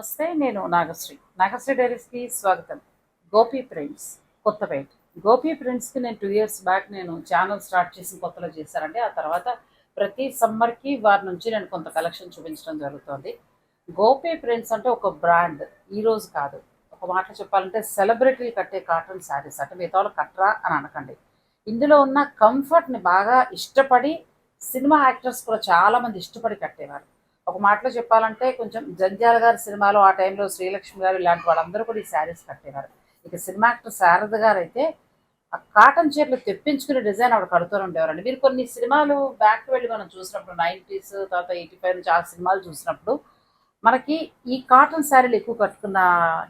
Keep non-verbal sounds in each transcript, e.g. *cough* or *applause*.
నమస్తే నేను నాగశ్రీ. నాగశ్రీ డైరీస్కి స్వాగతం. గోపీ ప్రింట్స్ కొత్తపేట గోపీ ప్రింట్స్కి నేను టూ ఇయర్స్ బ్యాక్ నేను ఛానల్ స్టార్ట్ చేసిన కొత్తలో చేశానండి. ఆ తర్వాత ప్రతి సమ్మర్కి వారి నుంచి నేను కొంత కలెక్షన్ చూపించడం జరుగుతుంది. గోపి ప్రింట్స్ అంటే ఒక బ్రాండ్ ఈ రోజు కాదు. ఒక మాట చెప్పాలంటే సెలబ్రిటీలు కట్టే కాటన్ శారీస్ అంటే మిగతా వాళ్ళు కట్టరా అని అనకండి. ఇందులో ఉన్న కంఫర్ట్ని బాగా ఇష్టపడి సినిమా యాక్టర్స్ కూడా చాలామంది ఇష్టపడి కట్టేవారు. ఒక మాటలో చెప్పాలంటే కొంచెం జంధ్యాల గారి సినిమాలో ఆ టైంలో శ్రీలక్ష్మి గారు ఇలాంటి వాళ్ళందరూ కూడా ఈ శారీస్ కట్టేవారు ఇక సినిమా యాక్టర్ శారద గారు అయితే ఆ కాటన్ చీరలు తెప్పించుకునే డిజైన్ ఆవిడ కడుతూ ఉండేవారండి. మీరు కొన్ని సినిమాలు బ్యాక్ వెళ్ళి మనం చూసినప్పుడు నైంటీస్ తర్వాత ఎయిటీ ఫైవ్ నుంచి ఆ సినిమాలు చూసినప్పుడు మనకి ఈ కాటన్ శారీలు ఎక్కువ కట్టుకున్న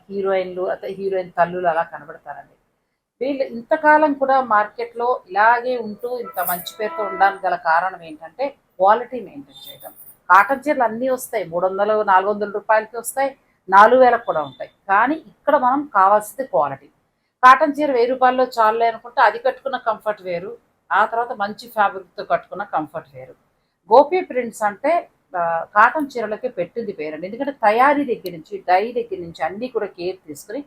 హీరోయిన్లు అయితే హీరోయిన్ తల్లులు అలా కనబడతారండి. వీళ్ళు ఇంతకాలం కూడా మార్కెట్లో ఇలాగే ఉంటూ ఇంత మంచి పేరుతో ఉండడానికి గల కారణం ఏంటంటే క్వాలిటీ మెయింటైన్ చేయడం కాటన్ చీరలు అన్నీ వస్తాయి. మూడు వందలు నాలుగు వందల రూపాయలకి వస్తాయి. నాలుగు వేలకు కూడా ఉంటాయి. కానీ ఇక్కడ మనం కావాల్సింది క్వాలిటీ. కాటన్ చీర వెయ్యి రూపాయల్లో చాలే అనుకుంటే అది కట్టుకున్న కంఫర్ట్ వేరు. ఆ తర్వాత మంచి ఫ్యాబ్రిక్తో కట్టుకున్న కంఫర్ట్ వేరు. గోపి ప్రింట్స్ అంటే కాటన్ చీరలకి పెట్టింది పేరండి. ఎందుకంటే తయారీ దగ్గర నుంచి డై దగ్గర నుంచి అన్నీ కూడా కేర్ తీసుకుని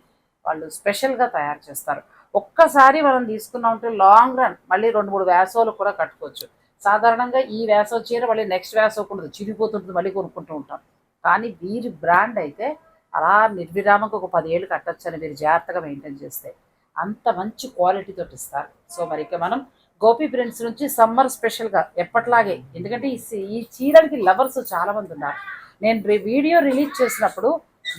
వాళ్ళు స్పెషల్గా తయారు చేస్తారు. ఒక్కసారి మనం తీసుకున్నామంటే లాంగ్ రన్. మళ్ళీ రెండు మూడు వేసవులు కూడా కట్టుకోవచ్చు. సాధారణంగా ఈ వేసవ చీర మళ్ళీ నెక్స్ట్ వేసవ ఉండదు చిరిగిపోతుంటుంది మళ్ళీ కొనుక్కుంటూ ఉంటాం. కానీ వీరి బ్రాండ్ అయితే అలా నిర్విరామంగా ఒక పదేళ్ళు కట్టొచ్చు అని మీరు జాగ్రత్తగా మెయింటైన్ చేస్తే అంత మంచి క్వాలిటీతో ఇస్తారు. సో మరి ఇక మనం గోపి ప్రింట్స్ నుంచి సమ్మర్ స్పెషల్గా ఎప్పట్లాగే ఎందుకంటే ఈ ఈ చీరలకి లవర్స్ చాలా మంది ఉన్నారు. నేను వీడియో రిలీజ్ చేసినప్పుడు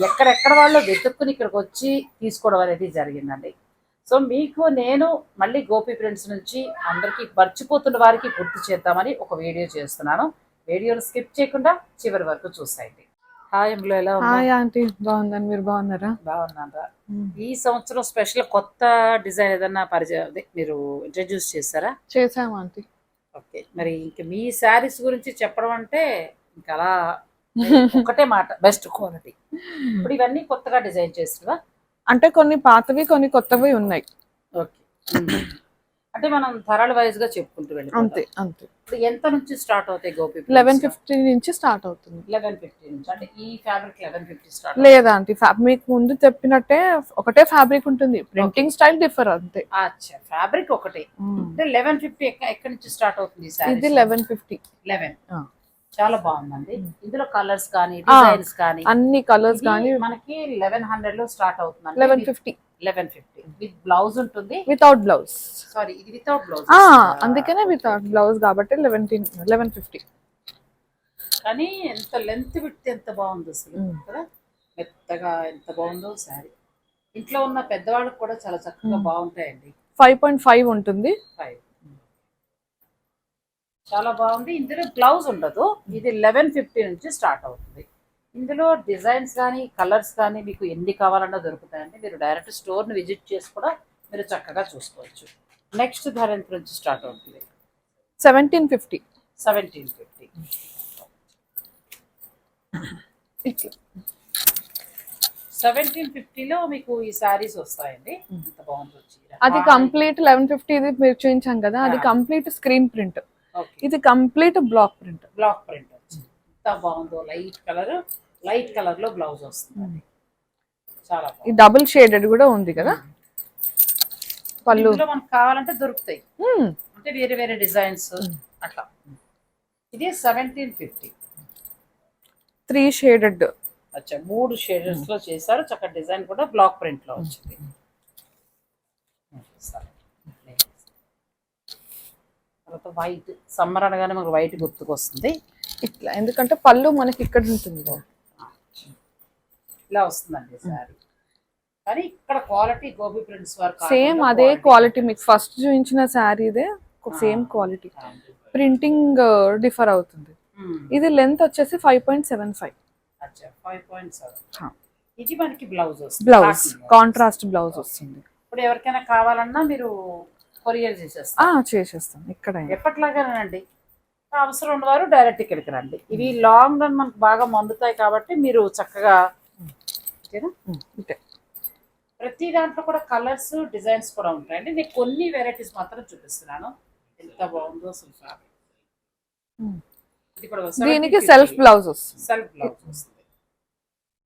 ఎక్కడెక్కడ వాళ్ళు వెతుక్కుని ఇక్కడికి వచ్చి తీసుకోవడం అనేది జరిగిందండి. సో మీకు నేను మళ్ళీ గోపి ప్రింట్స్ నుంచి అందరికీ మర్చిపోతున్న వారికి గుర్తు చేద్దామని ఒక వీడియో చేస్తున్నాను. వీడియోని స్కిప్ చేయకుండా చివరి వరకు చూసాయండి. హాయ్ అమ్ములు ఎలా హాయ్ ఆంటీ బాగుందని మీరు బాగున్నారా? బాగున్నారా ఈ సంవత్సరం స్పెషల్ కొత్త డిజైన్ ఏదన్నా పరిచయం మీరు ఇంట్రడ్యూస్ చేశారా? చేసాము ఆంటీ. ఓకే మరి ఇంక మీ శారీస్ గురించి చెప్పడం అంటే ఇంకా అలా *laughs* ఒకటే మాట బెస్ట్ క్వాలిటీ ఇప్పుడు ఇవన్నీ కొత్తగా డిజైన్ చేస్తున్నా అంటే కొన్ని పాతవి కొన్ని కొత్తవి ఉన్నాయి. ఓకే. అంటే మనం ధరల వైజ్గా చెప్పుకుంటూ వెళ్ళి అంతే అంతే. ఇప్పుడు ఎంత నుంచి స్టార్ట్ అవుతాయి గోపి లెవెన్ ఫిఫ్టీ నుంచి స్టార్ట్ అవుతుంది. లెవెన్ ఫిఫ్టీ నుంచి. అంటే ఈ ఫ్యాబ్రిక్ లెవెన్ ఫిఫ్టీ స్టార్ట్ లేదా ఆంటీ మీకు ముందు చెప్పినట్టే ఒకటే ఫ్యాబ్రిక్ ఉంటుంది. ప్రింటింగ్ స్టైల్ డిఫర్ అంతే. అచ్చా ఫ్యాబ్రిక్ ఒకటే. అంటే లెవెన్ ఫిఫ్టీ ఎక్కడి నుంచి స్టార్ట్ అవుతుంది ఇది లెవెన్ ఫిఫ్టీ. లెవెన్. చాలా బాగుందండి. ఇందులో కలర్స్ కానీ డిజైన్స్ కానీ అన్ని కలర్స్ కానీ మనకి లెవెన్ హండ్రెడ్లో స్టార్ట్ అవుతుంది eleven fifty eleven fifty with blouse ఉంటుంది. వితౌట్ బ్లౌజ్ సారీ ఇది వితౌట్ బ్లౌజ్ అందుకనే వితౌట్ బ్లౌజ్ కాబట్టి లెవెన్ లెవెన్ ఫిఫ్టీ కానీ ఎంత లెంత్ విడితే ఎంత బాగుందో అసలు. కదా? మెత్తగా ఎంత బాగుందో శారీ. ఇంట్లో ఉన్న పెద్దవాళ్ళకి కూడా చాలా చక్కగా. బాగుంటాయండి. ఫైవ్ పాయింట్ ఫైవ్ ఉంటుంది. ఫైవ్ చాలా బాగుంది. ఇందులో బ్లౌజ్ ఉండదు. ఇది లెవెన్ ఫిఫ్టీ నుంచి స్టార్ట్ అవుతుంది. ఇందులో డిజైన్స్ కానీ కలర్స్ కానీ మీకు ఎన్ని కావాలన్నా దొరుకుతాయండి. మీరు డైరెక్ట్ స్టోర్ని విజిట్ చేసి కూడా మీరు చక్కగా చూసుకోవచ్చు. నెక్స్ట్ ధర ఎంత నుంచి స్టార్ట్ అవుతుంది. Seventeen fifty seventeen fifty seventeen ఫిఫ్టీలో మీకు ఈ శారీస్ వస్తాయండి. చీర. అది కంప్లీట్ లెవెన్ ఫిఫ్టీ ఇది మీరు చూపించాం కదా. అది. కంప్లీట్ స్క్రీన్ ప్రింట్ ఇది complete block print block print ఎంత బాగుందో లైట్ కలర్ లైట్ కలర్లో బ్లౌజ్ వస్తుంది. చాలా ఈ డబుల్ షేడెడ్ కూడా ఉంది కదా? పళ్ళు. ఇందులో మనకు కావాలంటే దొరుకుతాయి. మ్మ్. అంటే వేరే వేరే డిజైన్స్ అట్లా. ఇది సెవెంటీన్ ఫిఫ్టీ త్రీ షేడెడ్. అచ్చా మూడు షేడర్స్లో చేశారు. చక్కగా డిజైన్ కూడా బ్లాక్ ప్రింట్లో వచ్చింది. తర్వాత వైట్ సమ్మర్ అనగానే మనకు వైట్ గుర్తుకొస్తుంది. ఇట్లా ఎందుకంటే పళ్ళు మనకి ఇక్కడ ఉంటుంది. ఇలా వస్తుందండి శారీ కానీ ఇక్కడ క్వాలిటీ గోబీ ప్రింట్స్ వారు సేమ్ అదే క్వాలిటీ మీకు ఫస్ట్ చూపించిన శారీదే సేమ్ క్వాలిటీ ప్రింటింగ్ డిఫర్ అవుతుంది. ఇది లెంత్ వచ్చేసి ఫైవ్ పాయింట్ సెవెన్ ఫైవ్. ఇది మనకి బ్లౌజ్ బ్లౌజ్. కాంట్రాస్ట్ బ్లౌజ్ వస్తుంది. ఇప్పుడు ఎవరికైనా కావాలన్నా మీరు కొరియర్ చేసేస్తారు ఆ చేసేస్తాం. ఇక్కడ ఎప్పట్లాగానండి? అవసరం ఉన్నవారు డైరెక్ట్ ఇక్కడికి రండి. ఇవి లాంగ్ రన్ మనకు బాగా మందుతాయి కాబట్టి మీరు చక్కగా ప్రతి దాంట్లో కూడా కలర్స్ డిజైన్స్ కూడా ఉంటాయండి. నేను కొన్ని వెరైటీస్ మాత్రం చూపిస్తున్నాను. ఎంత బాగుందో అసలు దీనికి సెల్ఫ్ బ్లౌజ్ వస్తుంది. సెల్ఫ్ బ్లౌజ్ వస్తుంది.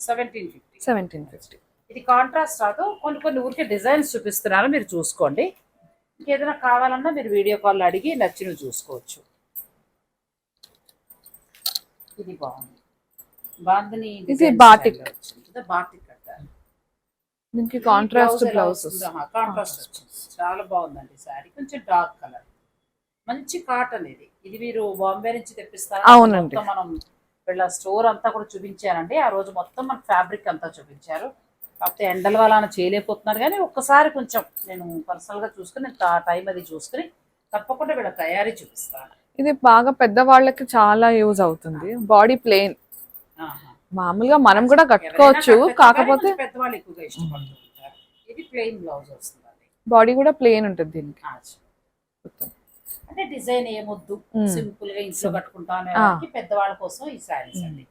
సెవెంటీన్ ఫిఫ్టీ సెవెంటీన్ ఫిఫ్టీ ఇది కాంట్రాస్ట్ రాదు. కొన్ని కొన్ని ఊరికే డిజైన్స్ చూపిస్తున్నారు మీరు చూసుకోండి. ఇంకేదైనా కావాలన్నా మీరు వీడియో కాల్ అడిగి నచ్చినవి చూసుకోవచ్చు. ఇది బాగుంది. బాందిని ఇది బాటిక్. బాటిక్ అంటారు దీనికి కాంట్రాస్ట్ బ్లౌజ్ కాంట్రాస్ట్ వచ్చింది. చాలా బాగుందండి సారీ కొంచెం డార్క్ కలర్ మంచి కాటన్ ఇది. ఇది మీరు బాంబే నుంచి తెప్పిస్తారా? అవునండి. మనం వీళ్ళ స్టోర్ అంతా కూడా చూపించారండి. ఆ రోజు మొత్తం మన ఫ్యాబ్రిక్ అంతా చూపించారు. కాకపోతే ఎండల వల్ల చేయలేకపోతున్నారు కానీ ఒక్కసారి కొంచెం నేను పర్సనల్గా చూసుకుని టైం అది చూసుకుని తప్పకుండా వీళ్ళ తయారీ చూపిస్తాను. ఇది బాగా పెద్ద వాళ్ళకి చాలా యూజ్ అవుతుంది. Body plain. ఆహా. మామూలుగా మనం కూడా కట్టుకోవచ్చు. కాకపోతే పెద్దవాళ్ళు ఎక్కువగా ఇది ప్లెయిన్ బ్లౌజ్ వస్తుందండి. బాడీ కూడా ప్లేన్ ఉంటుంది దీనికి. ఆ, అంటే డిజైన్ ఏమొద్దు. సింపుల్గా ఇంట్లో కట్టుకుంటాను ఆ. పెద్దవాళ్ళ కోసం ఈ శారీస్ అండి.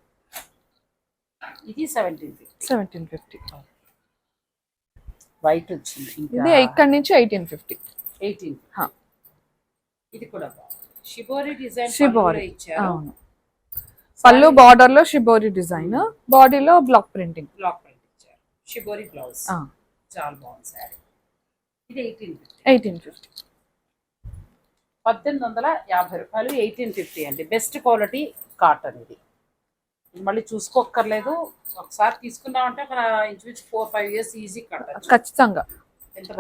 ఇది seventeen fifty seventeen fifty white వచ్చింది. ఇది ఇక్కడ నుంచి ఎయిటీన్ ఫిఫ్టీ. ఎయిటీన్. ఇది కూడా షిబోరి డిజైన్ షిబోరి. అవును. పళ్ళు బార్డర్లో షిబోరి డిజైన్ బాడీలో బ్లాక్ ప్రింటింగ్ బ్లాక్ ప్రింట్ ఇచ్చారు. షిబోరి బ్లౌజ్ చాలా బాగుంది శారీ ఇది ఎయిటీన్ ఫిఫ్టీ. Eighteen fifty. పద్దెనిమిది వందల యాభై రూపాయలు ఎయిటీన్ ఫిఫ్టీ అండి. బెస్ట్ క్వాలిటీ కాటన్ ఇది. మళ్ళీ చూసుకోక్కర్లేదు. ఒకసారి తీసుకున్నామంటే ఒక ఇంచుమించు ఫోర్ ఫైవ్ ఇయర్స్ ఈజీ కట్టచ్చు ఖచ్చితంగా.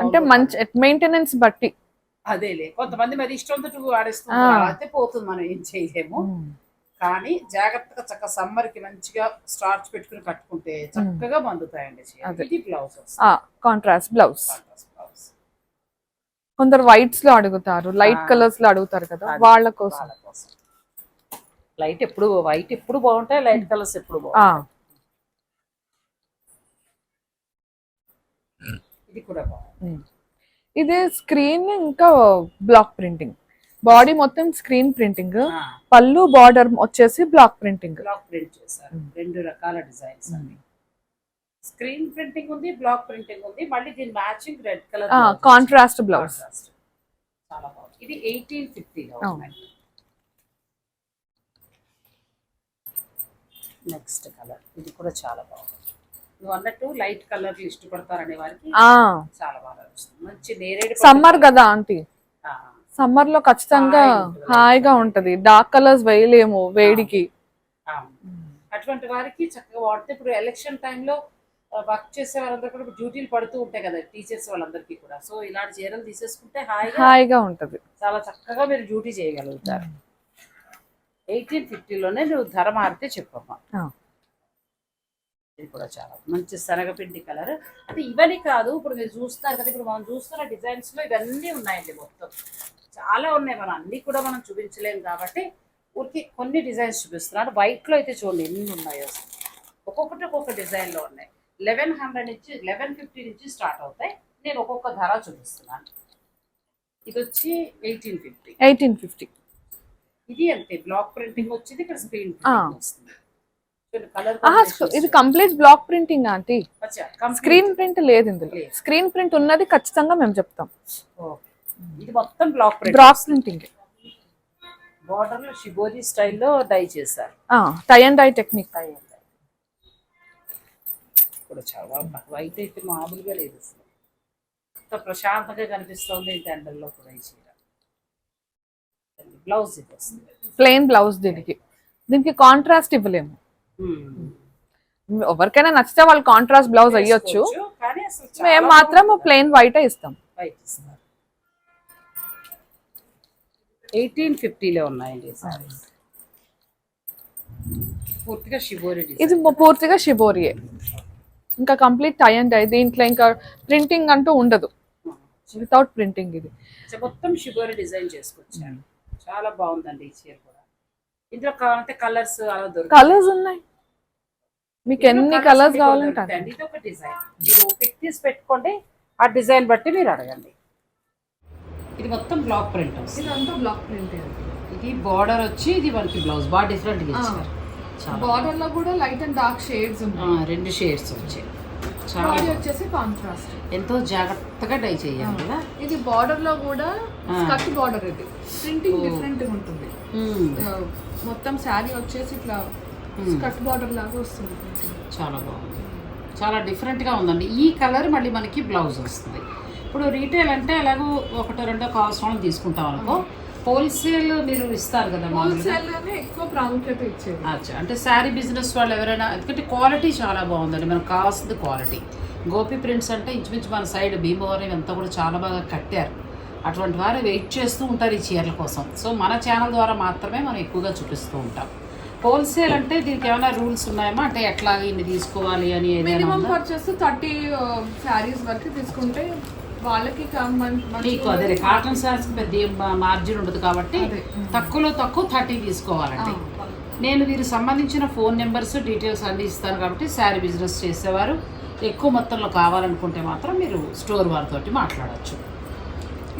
అంటే మంచి మెయింటెనెన్స్ బట్టి. అదేలే. కొంతమంది మరి ఇష్టంతో వాడేస్తున్నారు. అయితే పోతుంది మనం ఏం చేయలేము. కానీ జాగ్రత్తగా చక్క సమ్మర్కి మంచిగా స్టార్చ్ పెట్టుకుని కట్టుకుంటే చక్కగా మందుతాయండి బ్లౌజ్ కాంట్రాస్ట్ బ్లౌజ్ బ్లౌజ్ కొందరు వైట్స్లో అడుగుతారు లైట్. కలర్స్లో అడుగుతారు కదా వాళ్ళ కోసం. లైట్ ఎప్పుడు వైట్ ఎప్పుడు బాగుంటాయి లైట్ కలర్స్ ఎప్పుడు బాగుంటాయి. ఇది కూడా బాగుంది. ఉమ్. ఇది స్క్రీన్ ఇంకా బ్లాక్ ప్రింటింగ్ బాడీ మొత్తం స్క్రీన్ ప్రింటింగ్ పళ్ళు బార్డర్ వచ్చేసి బ్లాక్ ప్రింటింగ్ బ్లాక్ ప్రింట్ చేశారు. రెండు రకాల డిజైన్స్ అన్ని స్క్రీన్ ప్రింటింగ్ ఉంది బ్లాక్ ప్రింటింగ్ ఉంది. మళ్ళీ దీని matching red colour contrast blouse చాలా బాగుంది. ఇది ఎయిటీన్ ఫిఫ్టీలో నెక్స్ట్ కలర్. ఇది కూడా చాలా బాగుంది. నువ్వు అన్నట్టు లైట్ కలర్లు ఇష్టపడతారనే వారికి చాలా బాగా మంచి నేరేడు సమ్మర్. కదా ఆంటీ సమ్మర్లో ఖచ్చితంగా హాయిగా ఉంటుంది. డార్క్ కలర్స్ వేయలేము వేడికి. అటువంటి వారికి చక్కగా వాడితే ఇప్పుడు ఎలక్షన్ టైంలో వర్క్ చేసే వాళ్ళందరూ కూడా డ్యూటీలు పడుతూ ఉంటాయి కదా టీచర్స్ వాళ్ళందరికీ కూడా. సో ఇలాంటి చీరలు తీసేసుకుంటే హాయిగా హాయిగా ఉంటది. చాలా చక్కగా మీరు డ్యూటీ చేయగలుగుతారు. ఎయిటీన్ ఫిఫ్టీలోనే నువ్వు ధర మారితే చెప్పమ్మా. ఇది కూడా చాలా మంచి శనగపిండి కలర్. అంటే ఇవన్నీ కాదు ఇప్పుడు మీరు చూస్తున్నారు కదా ఇప్పుడు మనం చూస్తున్న డిజైన్స్లో ఇవన్నీ ఉన్నాయండి మొత్తం. చాలా ఉన్నాయి మనం అన్ని కూడా మనం చూపించలేము కాబట్టి ఊరికి కొన్ని డిజైన్స్ చూపిస్తున్నాను. వైట్లో అయితే చూడండి ఎన్ని ఉన్నాయో. ఒక్కొక్కటి ఒక్కొక్క డిజైన్లో ఉన్నాయి. లెవెన్ హండ్రెడ్ నుంచి లెవెన్ ఫిఫ్టీ నుంచి స్టార్ట్ అవుతాయి. నేను ఒక్కొక్క ధర చూపిస్తున్నాను. ఇది వచ్చి ఎయిటీన్ ఫిఫ్టీ ఎయిటీన్ ఫిఫ్టీ. ఇది అంతే బ్లాక్ ప్రింటింగ్ వచ్చింది ఇక్కడ స్క్రీన్. వస్తుంది. ఇది complete block printing aunty. Screen print లేదు ఇందులో. స్క్రీన్ ప్రింట్ ఉన్నది ఖచ్చితంగా మేము చెప్తాం. ఇది మొత్తం బ్లాక్ ప్రింట్ బ్లాక్ ప్రింటింగ్ బార్డర్లో షిబోరి స్టైల్లో డై చేశారు tie and dye technique dye and dye కూడా చాలా వైట్ అయితే మామూలుగా లేదు అసలు. ప్రశాంతంగా కనిపిస్తుంది ఎండల్లో కూడా చీర బ్లౌజ్ ఇది వస్తుంది ప్లెయిన్ బ్లౌజ్ దీనికి. దీనికి కాంట్రాస్ట్ ఇవ్వలేము. ఎవరికైనా నచ్చితే వాళ్ళు కాంట్రాస్ట్ బ్లౌజ్ అయ్యొచ్చు మేము మాత్రం. ప్లెయిన్ వైట్ ఇస్తాం. వైట్ ఇస్తున్నారు ఎయిటీన్ ఫిఫ్టీలో ఉన్నాయండి సారీస్ పూర్తిగా షిబోరి ఇది పూర్తిగా షిబోరియే ఇంకా కంప్లీట్ టై అండ్ డై దీంట్లో ఇంకా ప్రింటింగ్ అంటూ ఉండదు. వితౌట్ ప్రింటింగ్ ఇది. మొత్తం షిబోరి డిజైన్ చేసుకొచ్చారు. చాలా బాగుందండి ఈ చీర కూడా. ఇందులో కావాలంటే కలర్స్ అలా దొరుకుతాయి. కలర్స్ ఉన్నాయి. మీకు ఎన్ని కలర్స్ కావాలంటే. ఇది ఒక డిజైన్. మీరు పిక్ తీసి పెట్టుకోండి. ఆ డిజైన్ బట్టి మీరు అడగండి. ఇది మొత్తం బ్లాక్ ప్రింట్ ఇదంతా బ్లాక్ ప్రింటింగ్ ఇది బార్డర్ వచ్చి ఇది మనకి బ్లౌజ్ బాగా డిఫరెంట్ బార్డర్లో కూడా లైట్ అండ్ డార్క్ షేడ్స్ రెండు షేడ్స్ వచ్చాయి. బాడీ వచ్చేసి కాంట్రాస్ట్ ఎంతో జాగ్రత్తగా డై చేయాలి కదా? ఇది బార్డర్లో కూడా. స్కర్ట్ బార్డర్ ఇది. ప్రింటింగ్. డిఫరెంట్ ఉంటుంది. ఆ, మొత్తం శారీ వచ్చేసి ఇట్లా కట్ బార్డర్ లాగా వస్తుంది చాలా బాగుంది. చాలా డిఫరెంట్గా ఉందండి. ఈ కలర్ మళ్ళీ మనకి బ్లౌజ్ వస్తుంది. ఇప్పుడు రీటైల్ అంటే ఎలాగో ఒకటో రెండో కావాల్సిన తీసుకుంటాం అనుకో హోల్సేల్ మీరు ఇస్తారు కదా మామూలుగా? హోల్సేల్లోనే ఎక్కువ ప్రాముఖ్యత ఇచ్చేది. అచ్చా. అంటే శారీ బిజినెస్ వాళ్ళు ఎవరైనా ఎందుకంటే క్వాలిటీ చాలా బాగుందండి. మనకు కావాల్సింది క్వాలిటీ. గోపి ప్రింట్స్ అంటే ఇంచుమించు మన సైడ్ భీమవరం అంతా కూడా చాలా బాగా కట్టారు. అటువంటి వారు వెయిట్ చేస్తూ ఉంటారు ఈ చీరల కోసం. సో మన ఛానల్ ద్వారా మాత్రమే మనం ఎక్కువగా చూపిస్తూ ఉంటాం. హోల్సేల్ అంటే దీనికి ఏమైనా రూల్స్ ఉన్నాయమ్మా అంటే ఎట్లా ఇన్ని తీసుకోవాలి అని మినిమం పర్చేస్ థర్టీ శారీస్ వరకు తీసుకుంటే వాళ్ళకి మీకు అదే కాటన్ శారీస్ పెద్ద మార్జిన్ ఉండదు కాబట్టి. తక్కువలో తక్కువ థర్టీ తీసుకోవాలండి. నేను వీరికి సంబంధించిన ఫోన్ నెంబర్స్ డీటెయిల్స్ అన్ని ఇస్తాను కాబట్టి శారీ బిజినెస్ చేసేవారు. ఎక్కువ మొత్తంలో కావాలనుకుంటే మాత్రం మీరు స్టోర్ వారితోటి మాట్లాడచ్చు.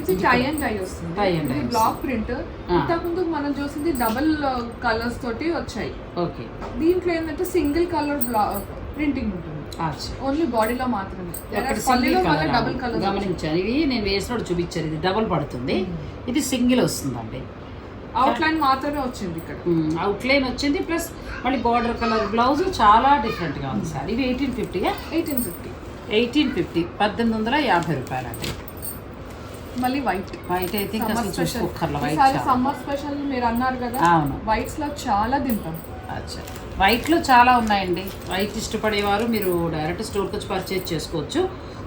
ఇది టై అండ్ డై వస్తుంది. dye block print. ఇంతకుముందు మనం చూసింది డబుల్ కలర్స్ తోటి వచ్చాయి. ఓకే. దీంట్లో ఏంటంటే సింగిల్ కలర్ ప్రింటింగ్ ఉంటుంది. ఓన్లీ బాడీలో మాత్రమే. డబుల్ కలర్ గమనించాను ఇవి నేను వేసినప్పుడు చూపించాను ఇది డబుల్ పడుతుంది. ఇది సింగిల్ వస్తుందండి. అవుట్ లైన్ మాత్రమే వచ్చింది ఇక్కడ. అవుట్లైన్ వచ్చింది. ప్లస్ మళ్ళీ బార్డర్ కలర్ బ్లౌజ్ చాలా డిఫరెంట్గా ఉంది సార్. ఇవి ఎయిటీన్ ఫిఫ్టీగా ఎయిటీన్ ఫిఫ్టీ ఎయిటీన్ ఫిఫ్టీ పద్దెనిమిది వందల యాభై రూపాయలు అండి. మళ్ళీ వైట్ వైట్ అయితే ఇంకా స్పెషల్. సమ్మర్ స్పెషల్ మీరు అన్నారు కదా అవును. వైట్స్లో చాలా దింపాం. అచ్చా. వైట్లో చాలా ఉన్నాయండి. వైట్ ఇష్టపడేవారు మీరు డైరెక్ట్ స్టోర్కి వచ్చి పర్చేజ్ చేసుకోవచ్చు.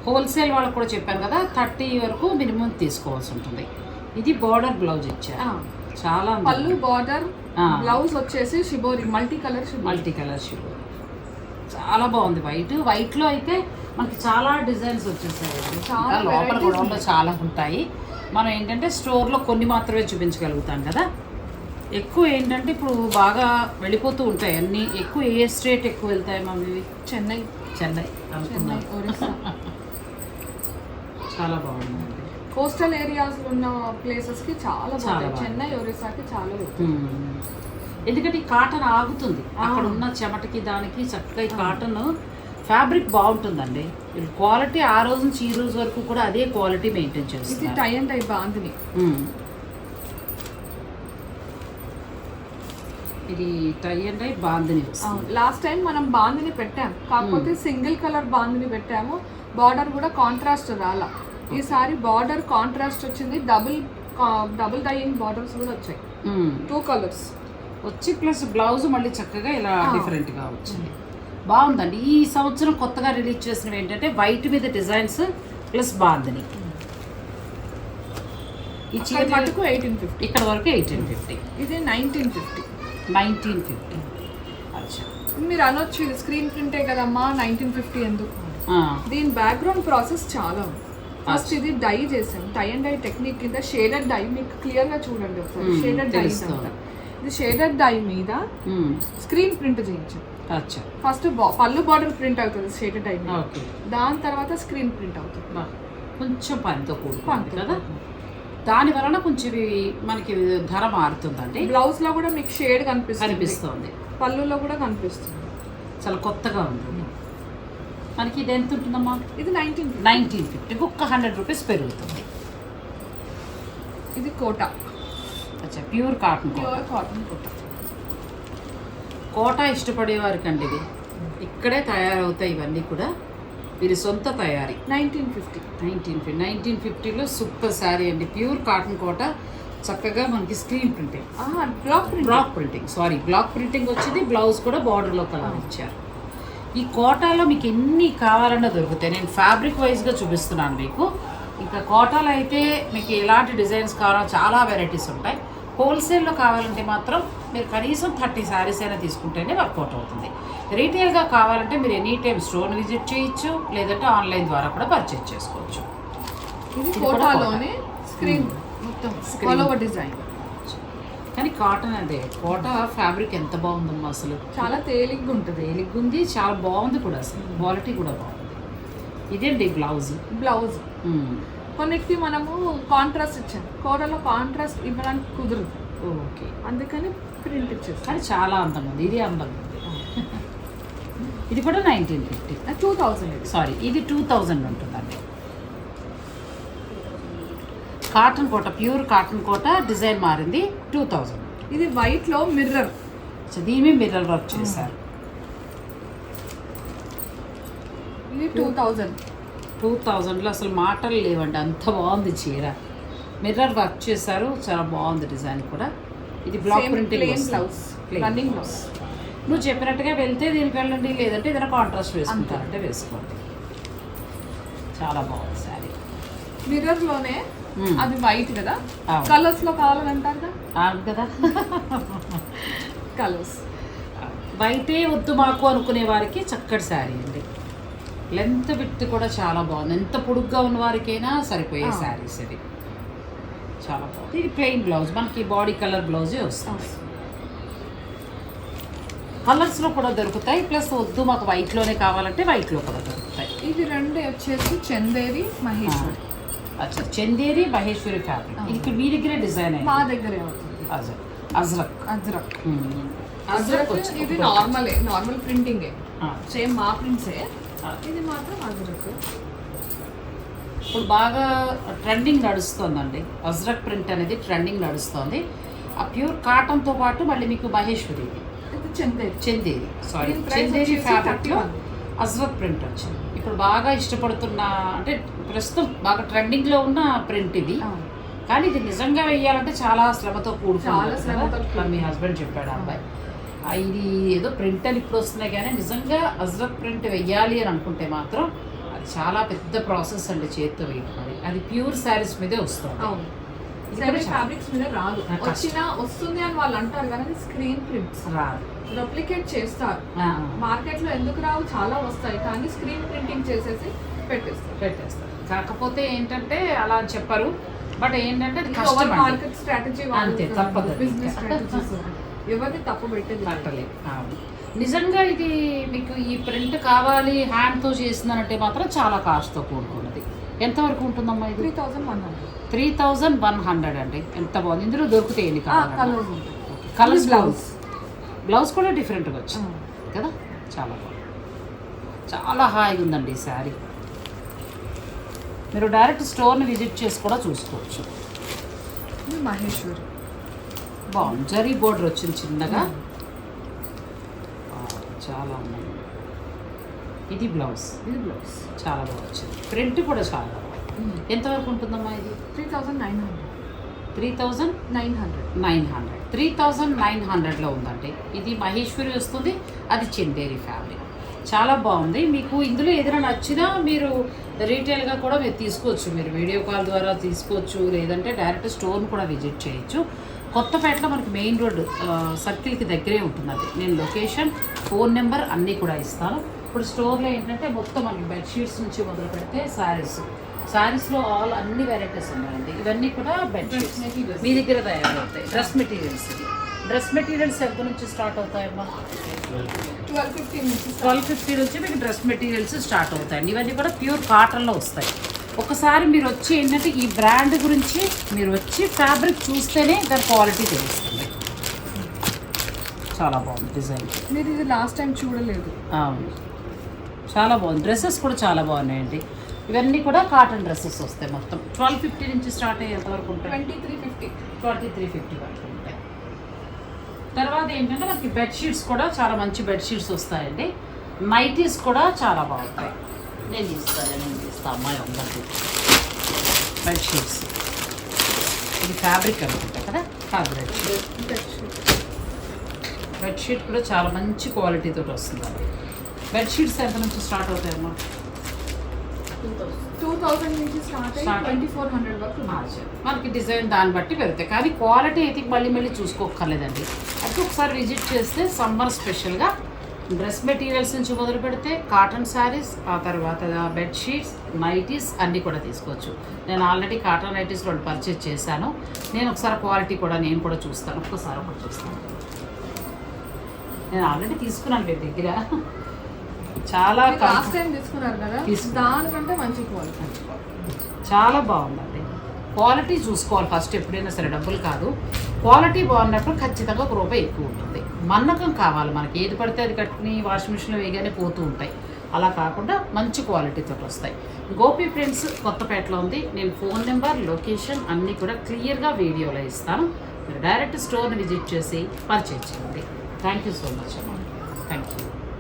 హోల్సేల్ వాళ్ళకి కూడా చెప్పాను కదా థర్టీ వరకు మినిమం తీసుకోవాల్సి ఉంటుంది. ఇది బార్డర్ బ్లౌజ్ ఇచ్చారు. ఆ. చాలా పళ్ళు బార్డర్. బ్లౌజ్ వచ్చేసి shibori multi colour shibori multi colour ship చాలా బాగుంది వైట్ వైట్లో అయితే మనకి చాలా డిజైన్స్ వచ్చేసాయి చాలా లోపల గొడవల్లో చాలా ఉంటాయి. మనం ఏంటంటే స్టోర్లో కొన్ని మాత్రమే చూపించగలుగుతాం కదా. ఎక్కువ ఏంటంటే ఇప్పుడు బాగా వెళ్ళిపోతూ ఉంటాయి అన్నీ. ఎక్కువ ఏ స్టేట్ ఎక్కువ వెళ్తాయి మమ్మీ చెన్నై చెన్నై. చెన్నై అనుకున్నాం. ఒరిస్సా. *laughs* చాలా బాగుందండి. కోస్టల్ ఏరియాస్ ఉన్న ప్లేసెస్కి చాలా బాగుంటాయి. బాగుంది. చెన్నై ఒరిస్సాకి చాలా. ఎందుకంటే ఈ కాటన్ ఆగుతుంది. అక్కడ ఉన్న చెమటకి దానికి చక్కగా ఈ కాటన్ ఫ్యాబ్రిక్ బాగుంటుందండి. క్వాలిటీ ఆ రోజు నుంచి ఈ రోజు వరకు కూడా అదే క్వాలిటీ మెయింటైన్ ఇది చేస్తుంది టై అండ్ టై బాందిని ఇది టై అండ్ టై బాందని వస్తుంది. లాస్ట్ టైం మనం బాందిని పెట్టాం. కాకపోతే సింగిల్ కలర్ బాందిని పెట్టాము. బార్డర్ కూడా కాంట్రాస్ట్ రాలా. ఈసారి బార్డర్ కాంట్రాస్ట్ వచ్చింది. డబుల్ డబుల్ డైయింగ్ బార్డర్స్ కూడా వచ్చాయి. టూ కలర్స్ వచ్చి ప్లస్ బ్లౌజ్ మళ్ళీ చక్కగా ఇలా డిఫరెంట్గా వచ్చింది. బాగుందండి. ఈ సంవత్సరం కొత్తగా రిలీజ్ చేసినవి ఏంటంటే వైట్ మీద డిజైన్స్ ప్లస్ బాందని ఈ చీర మటుకు ఎయిటీన్ ఫిఫ్టీ ఇక్కడ వరకు ఎయిటీన్ ఫిఫ్టీ ఇది నైన్టీన్ ఫిఫ్టీ నైన్టీన్ ఫిఫ్టీ. అచ్చా. మీరు అనొచ్చు ఇది స్క్రీన్ ప్రింటే కదమ్మా నైన్టీన్ ఫిఫ్టీ ఎందుకు? దీని బ్యాక్గ్రౌండ్ ప్రాసెస్ చాలా ఉంది. ఫస్ట్ ఇది డై చేసాం. టై అండ్ డై టెక్నిక్ కింద షేడెడ్ డై మీకు క్లియర్గా చూడండి ఒకసారి. Shaded dye. ఇది షేడెడ్ డై మీద స్క్రీన్ ప్రింట్ చేయించాం. అచ్చా. ఫస్ట్ పళ్ళు బార్డర్ ప్రింట్ అవుతుంది షేడెడ్ డై మీద. దాని తర్వాత స్క్రీన్ ప్రింట్ అవుతుంది. కొంచెం పనితో కూడుకుంది పనితో కదా? దాని వలన కొంచెం మనకి ధర మారుతుందండి. బ్లౌజ్లో కూడా మీకు షేడ్ కనిపిస్తుంది. కనిపిస్తుంది. పళ్ళులో కూడా కనిపిస్తుంది. చాలా కొత్తగా ఉంది. మనకి ఇది ఎంత ఉంటుందమ్మా? ఇది నైన్టీన్ నైన్టీన్ ఫిఫ్టీకి ఒక్క హండ్రెడ్ రూపీస్ పెరుగుతుంది. ఇది కోట. అచ్చా pure cotton Kota. Pure cotton Kota. Kota ఇష్టపడేవారికి అండి ఇది. ఇక్కడే తయారవుతాయి ఇవన్నీ కూడా. వీరి సొంత తయారీ. Nineteen fifty. Nineteen fifty. Nineteen ఫిఫ్టీలో సూపర్ శారీ అండి. Pure cotton Kota. చక్కగా మనకి screen printing block block printing sorry block printing వచ్చింది. బ్లౌజ్ కూడా బార్డర్లో కలర్ ఇచ్చారు. ఈ కోటాలో మీకు ఎన్ని కావాలన్నా దొరుకుతాయి. నేను ఫ్యాబ్రిక్ వైజ్గా చూపిస్తున్నాను మీకు. ఇంకా కోటాలో అయితే మీకు ఎలాంటి డిజైన్స్ కావాలో చాలా వెరైటీస్ ఉంటాయి. హోల్సేల్లో కావాలంటే మాత్రం మీరు కనీసం థర్టీ శారీస్ అయినా తీసుకుంటేనే వర్కౌట్ అవుతుంది. రీటైల్గా కావాలంటే మీరు ఎనీ టైం స్టోర్ విజిట్ చేయొచ్చు లేదంటే ఆన్లైన్ ద్వారా కూడా పర్చేజ్ చేసుకోవచ్చు. ఇది కోటాలోనే స్క్రీన్ మొత్తం. ఆల్ ఓవర్ డిజైన్ కానీ కాటన్ అదే కోట ఫ్యాబ్రిక్ ఎంత బాగుందమ్మా అసలు. చాలా తేలిగ్గా ఉంటుంది. తేలిగ్గా ఉంది చాలా బాగుంది కూడా అసలు. క్వాలిటీ కూడా బాగుంది. ఇదేంటి బ్లౌజ్? బ్లౌజ్. కొన్నిటికి మనము కాంట్రాస్ట్ ఇచ్చాం. కోటలో కాంట్రాస్ట్ ఇవ్వడానికి కుదరదు. ఓకే. అందుకని ప్రింట్ ఇచ్చేస్తాం కానీ చాలా అందంగా ఉంది. ఇది ఉంది. ఇది కూడా nineteen fifty two thousand sorry ఇది. టూ థౌజండ్ ఉంటుందండి. Cotton Kota pure cotton Kota design మారింది టూ థౌజండ్ ఇది వైట్లో మిర్రర్ దీని మిర్రర్ వర్క్ చేశారు. ఇది టూ థౌజండ్ టూ థౌజండ్లో అసలు మాటలు లేవండి. అంత బాగుంది చీర. మిర్రర్ వర్క్ చేశారు. చాలా బాగుంది డిజైన్ కూడా. ఇది బ్లాక్ ప్రింటింగ్. Running blouse. నువ్వు చెప్పినట్టుగా వెళ్తే దీనికి వెళ్ళండి లేదంటే ఏదైనా కాంట్రాస్ట్ వేసుకుంటారంటే వేసుకోండి. చాలా బాగుంది శారీ. మిర్రర్లోనే. అది వైట్ కదా. కలర్స్లో కావాలంటారు అవును కదా. కలర్స్ బయటే వద్దు మాకు అనుకునే వారికి చక్కటి శారీ అండి. లెంత్ విత్ కూడా చాలా బాగుంది. ఎంత పొడుగ్గా ఉన్న వారికైనా సరిపోయే. శారీస్ ఇది చాలా బాగుంది. ఇది ప్లెయిన్ బ్లౌజ్ మనకి బాడీ కలర్ బ్లౌజే వస్తుంది. కలర్స్లో కూడా దొరుకుతాయి. ప్లస్ వద్దు మాకు వైట్లోనే కావాలంటే వైట్లో కూడా దొరుకుతాయి. ఇది రెండు వచ్చేసి చందేరి మహేశ్వరి. అచ్చా చందేరి మహేశ్వరి ఫ్యాబ్రిక్ ఇక్కడ మీ దగ్గరే డిజైన్ మా దగ్గరే అవుతుంది. అజరక్. అజ్రక్. అజ్రక్ ఇది నార్మలే నార్మల్ ప్రింటింగ్ సేమ్ మా ప్రింట్సే. ఇది మాత్రం అజ్రక్. ఇప్పుడు బాగా ట్రెండింగ్ నడుస్తుందండి. అజ్రక్ ప్రింట్ అనేది ట్రెండింగ్ నడుస్తుంది. ఆ ప్యూర్ కాటన్తో పాటు మళ్ళీ మీకు మహేశ్వరి ఇది చందేరి చందేరి సారీ చందేరి ఫ్యాబ్రిక్లో 31. అజ్రక్ ప్రింట్ వచ్చింది. ఇప్పుడు బాగా ఇష్టపడుతున్న అంటే ప్రస్తుతం బాగా ట్రెండింగ్లో ఉన్న ప్రింట్ ఇది. కానీ ఇది నిజంగా వెయ్యాలంటే చాలా శ్రమతో. కూడుకున్నది. మీ హస్బెండ్ చెప్పాడు అబ్బాయి. ఇది ఏదో ప్రింట్ అని ఇప్పుడు వస్తున్నాయి కానీ నిజంగా అజ్రక్ ప్రింట్ వెయ్యాలి అని అనుకుంటే మాత్రం అది చాలా పెద్ద ప్రాసెస్ అండి చేతితో వేయడం అది. ప్యూర్ శారీస్ మీదే వస్తుంది. ఫ్యాబ్రిక్స్ మీద రాదు. వచ్చినా వస్తుంది అని వాళ్ళు అంటారు కానీ స్క్రీన్ ప్రింట్స్ రాదు. రెప్లికేట్ చేస్తారు. మార్కెట్లో ఎందుకు రావు? చాలా వస్తాయి. కానీ స్క్రీన్ ప్రింటింగ్ చేసేసి పెట్టేస్తారు. పెట్టేస్తారు. కాకపోతే ఏంటంటే అలా అని చెప్పరు. బట్ ఏంటంటే. మార్కెట్ స్ట్రాటజీ అంతే, తప్పదు. అది. బిజినెస్ స్ట్రాటజీస్ ఎవరిని తప్పు పెట్టేది లేదు. పట్టలేదు. నిజంగా ఇది మీకు ఈ ప్రింట్ కావాలి హ్యాండ్తో చేసిందనంటే మాత్రం చాలా కాస్ట్తో కూడుకున్నది. ఎంతవరకు ఉంటుందమ్మా ఇది? Three thousand one hundred three thousand one hundred అండి. ఎంత బాగుంది? ఇందులో దొరుకుతాయి ఎన్ని కలర్స్ బ్లౌజ్. బ్లౌజ్ కూడా డిఫరెంట్గా వచ్చింది. కదా? చాలా బాగుంది. చాలా హాయిగా ఉందండి ఈ శారీ. మీరు డైరెక్ట్ స్టోర్ని విజిట్ చేసి కూడా చూసుకోవచ్చు. మహేశ్వరి. బాగుంది. జరీ బోర్డర్ వచ్చింది చిన్నగా. చాలా ఉన్నాయి. ఇది బ్లౌజ్. ఇది బ్లౌజ్. చాలా బాగా వచ్చింది. ప్రింట్ కూడా చాలా బాగుంది. ఎంతవరకు ఉంటుందమ్మా ఇది? Three thousand nine hundred. Three thousand nine hundred. Nine hundred three thousand nine హండ్రెడ్లో ఉందండి. ఇది మహేశ్వరి వస్తుంది. అది చిందేరి ఫ్యాబ్రిక్ చాలా బాగుంది. మీకు ఇందులో ఏదైనా నచ్చినా మీరు రీటైల్గా కూడా మీరు తీసుకోవచ్చు. మీరు వీడియో కాల్ ద్వారా తీసుకోవచ్చు. లేదంటే డైరెక్ట్ స్టోర్ని కూడా విజిట్ చేయొచ్చు. కొత్తపేటలో మనకి మెయిన్ రోడ్ సర్కిల్కి దగ్గరే ఉంటుంది అది నేను లొకేషన్ ఫోన్ నెంబర్ అన్నీ కూడా ఇస్తాను. ఇప్పుడు స్టోర్లో ఏంటంటే మొత్తం మనకి బెడ్షీట్స్ నుంచి మొదలు పెడితే శారీస్. శారీస్లో ఆల్ అన్ని వెరైటీస్ ఉన్నాయండి. ఇవన్నీ కూడా materials. మీ దగ్గర తయారవుతాయి. డ్రెస్ మెటీరియల్స్ డ్రెస్ మెటీరియల్స్ ఎంత నుంచి స్టార్ట్ అవుతాయమ్మా? ట్వెల్వ్ ఫిఫ్టీన్ నుంచి ట్వెల్వ్ ఫిఫ్టీ నుంచి మీకు డ్రెస్ మెటీరియల్స్ స్టార్ట్ అవుతాయండి. ఇవన్నీ కూడా ప్యూర్ కాటన్లో వస్తాయి. ఒకసారి మీరు వచ్చి ఏంటంటే ఈ బ్రాండ్ గురించి మీరు వచ్చి ఫ్యాబ్రిక్ చూస్తేనే దాని క్వాలిటీ తెలుస్తుంది. చాలా బాగుంది డిజైన్ మీరు ఇది లాస్ట్ టైం చూడలేదు. అవును. చాలా బాగుంది. డ్రెస్సెస్ కూడా చాలా బాగున్నాయండి. ఇవన్నీ కూడా కాటన్ డ్రెస్సెస్ వస్తాయి మొత్తం. ట్వెల్వ్ ఫిఫ్టీ నుంచి స్టార్ట్ అయ్యేంత వరకు ఉంటాయి. Twenty three fifty. Twenty three fifty వరకు ఉంటాయి. తర్వాత ఏంటంటే మనకి బెడ్షీట్స్ కూడా చాలా మంచి బెడ్షీట్స్ వస్తాయండి. నైటీస్ కూడా చాలా బాగుంటాయి. నేను తీస్తాను నేను తీస్తాను అమ్మాయి అందరికీ. బెడ్షీట్స్ ఇది ఫ్యాబ్రిక్ అనుకుంటా కదా? ఫ్యాబ్రిక్ బెడ్షీట్ కూడా చాలా మంచి క్వాలిటీతో వస్తుందండి. బెడ్షీట్స్ ఎంత నుంచి స్టార్ట్ అవుతాయమ్మా? టూ థౌసండ్ నుంచి స్టార్ట్ ట్వంటీ ఫోర్ హండ్రెడ్ వరకు మనకి డిజైన్ దాన్ని బట్టి పెరుగుతాయి కానీ క్వాలిటీ అయితే మళ్ళీ మళ్ళీ చూసుకోక్కర్లేదండి. అయితే ఒకసారి విజిట్ చేస్తే సమ్మర్ స్పెషల్గా డ్రెస్ మెటీరియల్స్ నుంచి మొదలు పెడితే కాటన్ శారీస్ ఆ తర్వాత బెడ్షీట్స్ నైటీస్ అన్నీ కూడా తీసుకోవచ్చు. నేను ఆల్రెడీ కాటన్ నైటీస్ రెండు పర్చేజ్ చేశాను. నేను ఒకసారి క్వాలిటీ కూడా నేను కూడా చూస్తాను. ఒక్కసారి ఒకటి చూస్తాను. నేను ఆల్రెడీ తీసుకున్నాను మీ దగ్గర. చాలా లాస్ట్ టైం తీసుకున్నారు కదా. దానికంటే మంచి క్వాలిటీ చాలా బాగుందండి. క్వాలిటీ చూసుకోవాలి ఫస్ట్ ఎప్పుడైనా సరే డబ్బులు కాదు. క్వాలిటీ బాగున్నప్పుడు ఖచ్చితంగా ఒక రూపాయి ఎక్కువ ఉంటుంది. మన్నకం కావాలి మనకి. ఏది పడితే అది కట్టుకుని వాషింగ్ మిషన్లో వేయగానే పోతూ ఉంటాయి. అలా కాకుండా మంచి క్వాలిటీతో వస్తాయి. గోపి ప్రింట్స్ కొత్తపేటలో ఉంది. నేను ఫోన్ నెంబర్ లొకేషన్ అన్నీ కూడా క్లియర్గా వీడియోలో ఇస్తాను. మీరు డైరెక్ట్ స్టోర్ని విజిట్ చేసి పర్చేజ్ చేయండి. థ్యాంక్ యూ సో మచ్ అమ్మా. Thank you